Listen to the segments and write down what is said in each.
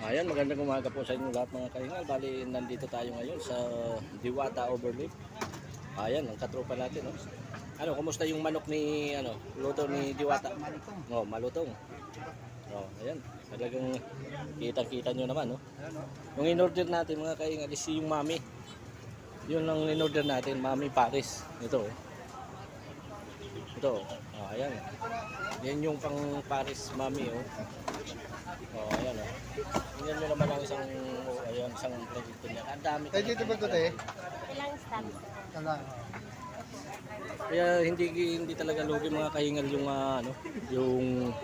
Ayan, magandang umaga po sa inyo lahat mga kahingal. Bali, nandito tayo ngayon sa Diwata Overlook. Ayan, ang katropa natin. No? Ano, kumusta yung manok ni, ano, luto ni Diwata? Oh, malutong. Oh, ayan. Talagang kitang-kita nyo naman, no? Yung in-order natin mga kahingal is yung mami. Yun ang in-order natin, mami Paris. Ito, oh. Ito, oh, ayan. Yan yung pang Paris mami, oh. Oh, ayan oh. Tingnan nyo naman ang isang, oh, ayan, isang produkto niya. Ang dami. Eh, dito ba ito, te? Ilang stamps? Kala. Kaya hindi hindi talaga lugi mga kahingal yung ah, ano, yung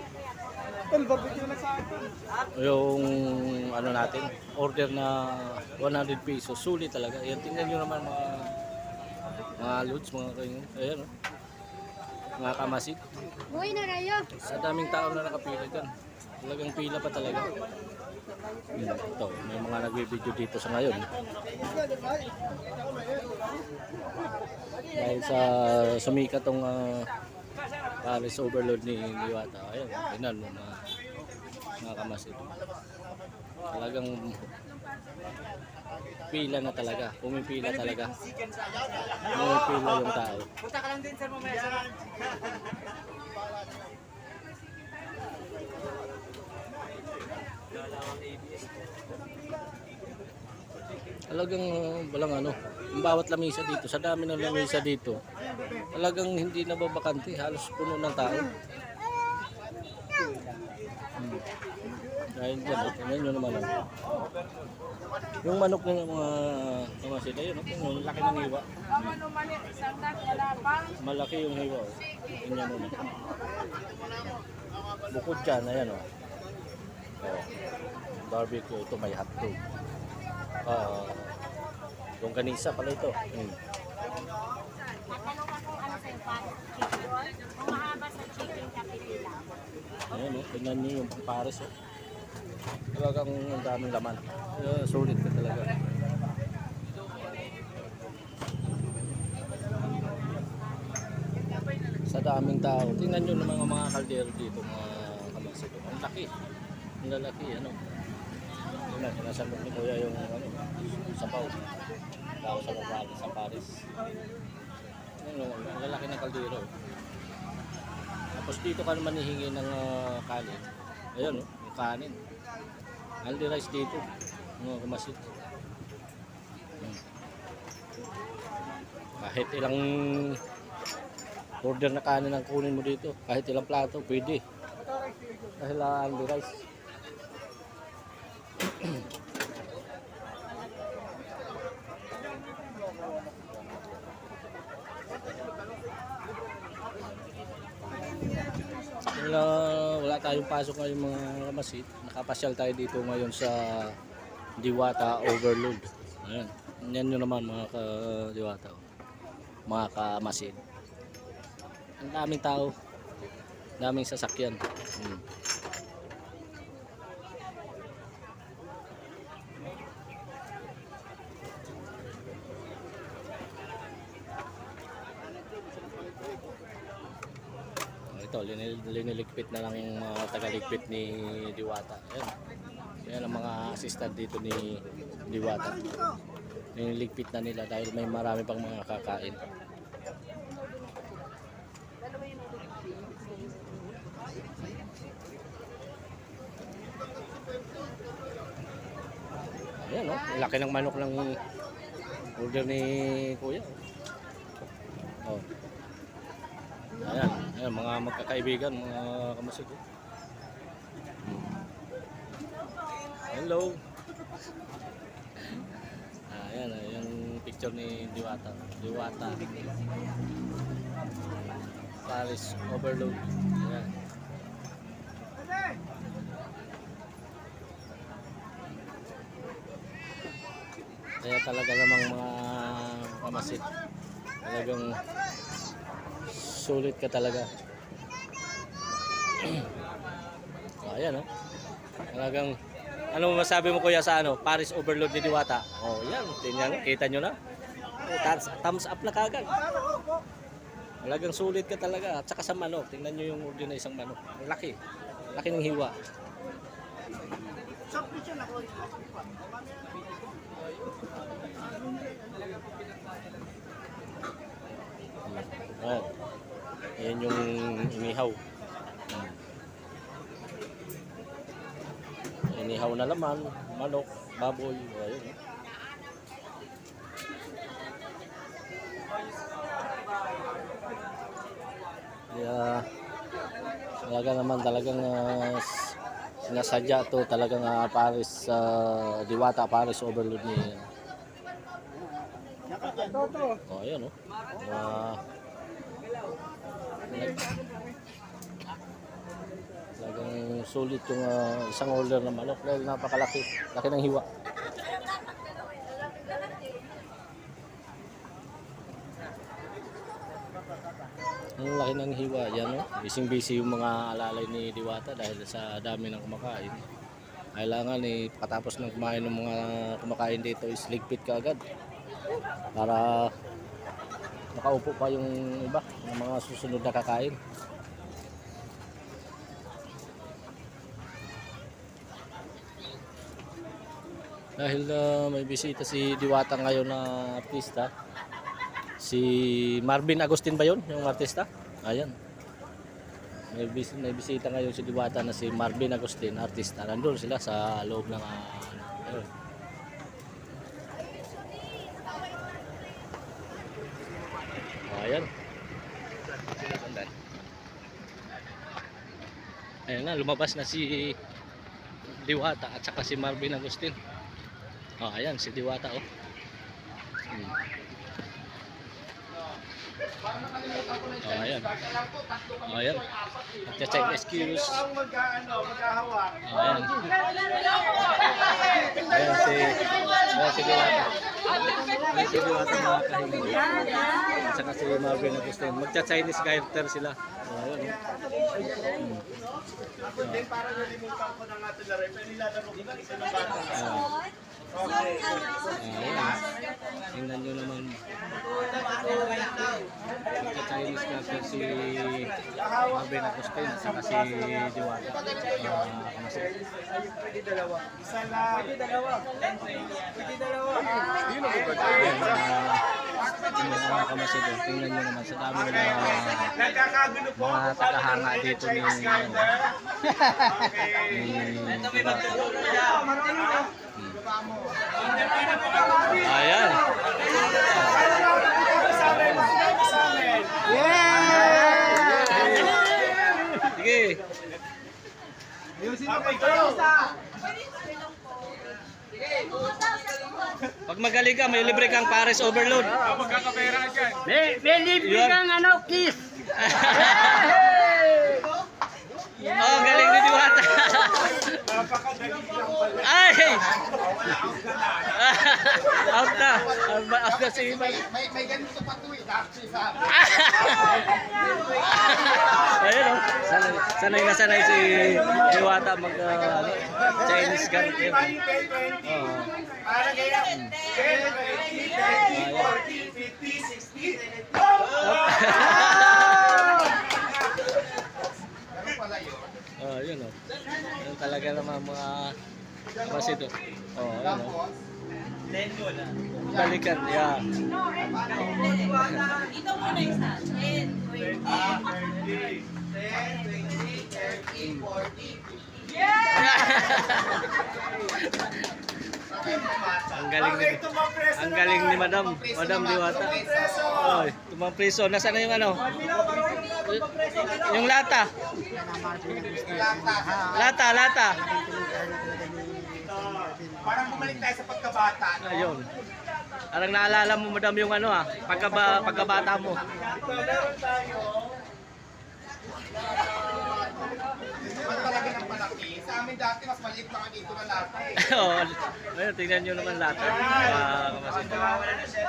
yung ano natin, order na 100 pesos. Sulit talaga. Ayan, tingnan nyo naman mga mga loads, mga kahingal. Ayan oh. Mga kamasid. Uy, na rayo. Sa daming tao na nakapila dyan. Talagang pila pa talaga. Yun, ito, may mga nagbe-video dito sa ngayon. Dahil sa sumikat tong uh, Paris Overload ni Liwata. Ayun, tinan mo mga, mga kamasid. Talagang pila na talaga. Pumipila talaga. Pumipila yung tao. Punta ka lang din, sir, mamaya. Talagang walang ano, ang bawat lamisa dito, sa dami ng lamisa dito, talagang hindi na babakante, halos puno ng tao. Dahil dyan, oh, tingnan nyo naman. oh. Yung manok ng mga mga sila yun, oh, yung laki ng hiwa. Malaki yung hiwa. Oh. Tingnan mo. Bukod dyan, ayan oh. oh. Barbecue, ito may hotdog. Ah, longganisa pala ito. Hmm. Ayan o, tingnan niyo yung pares o. Talagang ang daming laman. Uh, sulit ka talaga. Sa daming tao. Tingnan nyo naman ang mga kaldero dito, mga kamasik. Ang laki. Ang lalaki, ano. Tingnan, sinasalok ni Kuya yung ano, sapaw. Tao sa mga sa Paris. Ano, ang lalaki ng kaldero. Tapos dito ka naman hihingi ng ah, kanin. Ayun, oh, kanin. Aldi rice dito. Mga kumasit. Hmm. Kahit ilang order na kanin ang kunin mo dito. Kahit ilang plato, pwede. Dahil ah, Aldi rice. Wala, wala tayong pasok ngayon mga kamasit. Nakapasyal tayo dito ngayon sa Diwata Overload. Ayan. Yan nyo naman mga ka-Diwata. Mga kamasit. Ang daming tao. Daming sasakyan. Hmm. Ito, linil, liniligpit na lang yung mga tagaligpit ni Diwata. Ayan. Ayan ang mga assistant dito ni Diwata. Liniligpit na nila dahil may marami pang mga kakain. Ayan, oh. Laki ng manok ng order ni Kuya. Oh. Ayan, ayan, mga magkakaibigan, mga kamasig. oh. Hello. Ayan, ah, yung picture ni Diwata. Diwata. Paris Overload. Ayan. Kaya talaga namang mga kamasit. Talagang sulit ka talaga. ayan oh. Talagang ano masabi mo kuya sa ano? Paris Overload ni Diwata. Oh, yan. Tingnan, kita nyo na. Oh, thumbs, thumbs up na kagad. Talagang sulit ka talaga. At saka sa manok. Tingnan nyo yung order na isang manok. Ang laki. Laki ng hiwa. Na laman, manok, baboy. Ayun. eh. Kaya talaga naman talagang uh, sinasadya to talagang uh, Paris uh, Diwata Paris overload ni. Oh, ayan oh. Uh, sulit yung ah, isang order na manok dahil napakalaki. Laki ng hiwa. Ang laki ng hiwa. Yan oh. Bising-busy yung mga alalay ni Diwata dahil sa dami ng kumakain. Kailangan eh, katapos ng kumain ng mga kumakain dito is ligpit ka agad para makaupo pa yung iba, yung mga susunod na kakain. Dahil ah, may bisita si Diwata ngayon na artista. Si Marvin Agustin ba yun, yung artista? Ayan. May, bis may bisita ngayon si Diwata na si Marvin Agustin, artista. Nandun sila sa loob ng ah, ano, ayun. Ayan. Ayan na, lumabas na si Diwata at saka si Marvin Agustin. Oh, ayan, si Diwata oh. Hmm. Oh, ayan. Oh, ayan. Excuse. Ang mag-ano, magkahawak. Oh, ayan. Ayan si, ayan si Diwata. Ayan si Diwata mga kahiling. At saka si Marvin Agustin. Magcha-Chinese character sila. Oh, ayan. oh. Hindi, para nalimutan ko na nga ito na rin. Pero nilalaro ko na isa ng bata. Ah. Okay. Ayan. Tingnan nyo naman. Nagka-Chinese character si Marvin Agustin at saka si Diwata. Ah, kamasip. Pwede dalawa. Isa lang. Pwede dalawa. Pwede dalawa. Yun ang Ayan, mga tingnan mga oh. Tingnan nyo naman sa dami ng mga takahanga dito ni Chinese garter. Okay. Ayan. Sige. Pag magaling ka, may libre kang Paris overload. Magkakapera dyan. May, may libre kang ano, kiss. Oh, galing ni Diwata. Napakadali lang pala. Ay! out na. Out na si Iman. May, may ganito pa to eh. Daxi sa Ayun oh. Sanay, sanay na sanay si Diwata mag uh, ano, Chinese gun. Di ba yung 10, 20? Oh. Para kaya 10, 20, 30, 40, 50, 60. Go! Oh, yun oh. Talaga naman mga kapasid oh. Oh, yun oh. Balikan, yeah. Ito muna isa. 10, 20. Ah, 30, 10, 20, 30, 40. Ang galing ni Ang galing ni Madam, Madam Diwata. Oh, tumang priso. Nasaan na yung ano? Yung lata. Lata, lata. Parang bumalik tayo sa pagkabata. no? Ayun. Parang naalala mo, Madam, yung ano ah, pagkaba, pagkabata mo. Meron tayo. Mas malaki ng palaki. Sa amin dati, mas maliit lang dito na lata eh. oh, ayun, tingnan nyo naman lata.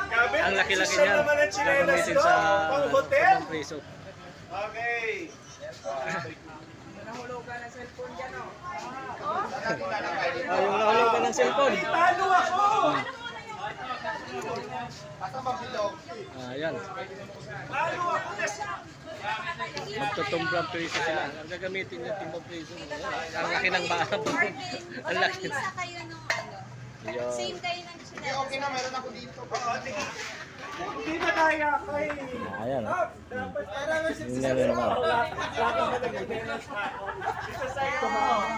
Gabi, Ang laki-laki niyan. Gagamitin ko. sa Pang hotel. tumang priso. Okay. Oh, yung nahulog ka ng cellphone. Talo ako! Basta mabilog. Ah, yan. Talo ako! Magtutumbrang preso sila. Ang gagamitin yung timbang preso. Ayan, Ang laki ng bahay. Ang laki. Isa kayo nung ano. Ayan. Same kayo ng Hindi, okay na, meron ako dito. Hindi na kaya kay. Ayan. oh. Dapat para mas Yung gano'n naman.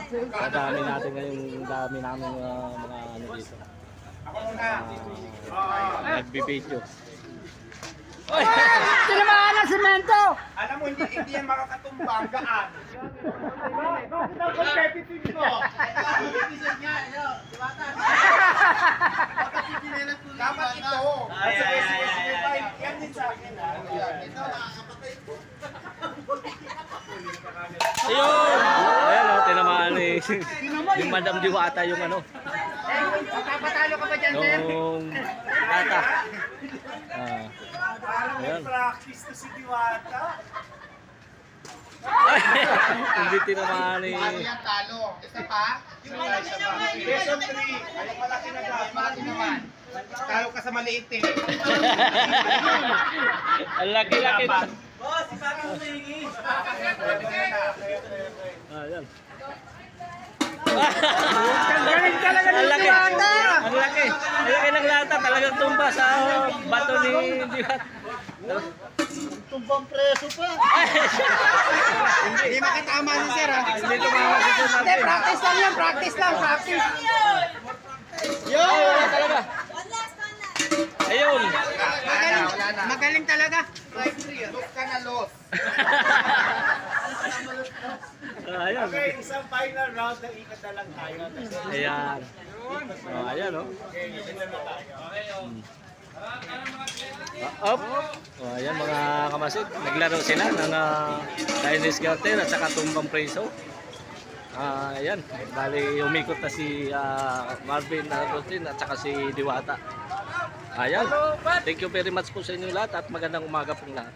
Ang dami natin ngayon, yung dami namin uh, mga ano dito. Ako muna. Uh, Nagbibideo. Alam mo, hindi, hindi yan makakatumba ang gaan. Competitive ko. Dapat ito. Ay, ay, ay, ay, ay. Yan din sa akin. ah. Ito, nakakapatay ko. Ayun! Ayan o, tinamaan ni yung Madam Diwata yung ano. Papatalo ka ba dyan, Yung lata. Ah. Parang may Ayan. practice to si Diwata. Hindi tinamaan ni... Ano yan, talo? Isa pa? Yung malaki naman. Lesson 3. Ay, malaki na dapat. Malaki naman. Talo ka sa maliit eh. Ang laki-laki na. Boss, parang humingi. Ayan. Galing talaga ng laki. Ang laki. Ang laki ng lata. Talagang tumba sa bato ni Diwata. Tumbang preso pa. Hindi makatama ni sir ha. Hindi tumama si Sir Martin. Practice lang yan, practice lang, practice. Wala talaga. Ayun. Magaling, magaling talaga. Los ka na los. Ayan. Okay, isang final round na ikat na lang tayo. Ayan. Oh, ayan, oh. Ah, Up. Oh, ayan mga kamasid. Naglaro sila ng uh, Chinese Garden at saka tumbang preso. Ah, ayan. Bali, umikot na si ah, Marvin Agustin at saka si Diwata. Ayan. Thank you very much po sa inyong lahat at magandang umaga pong lahat.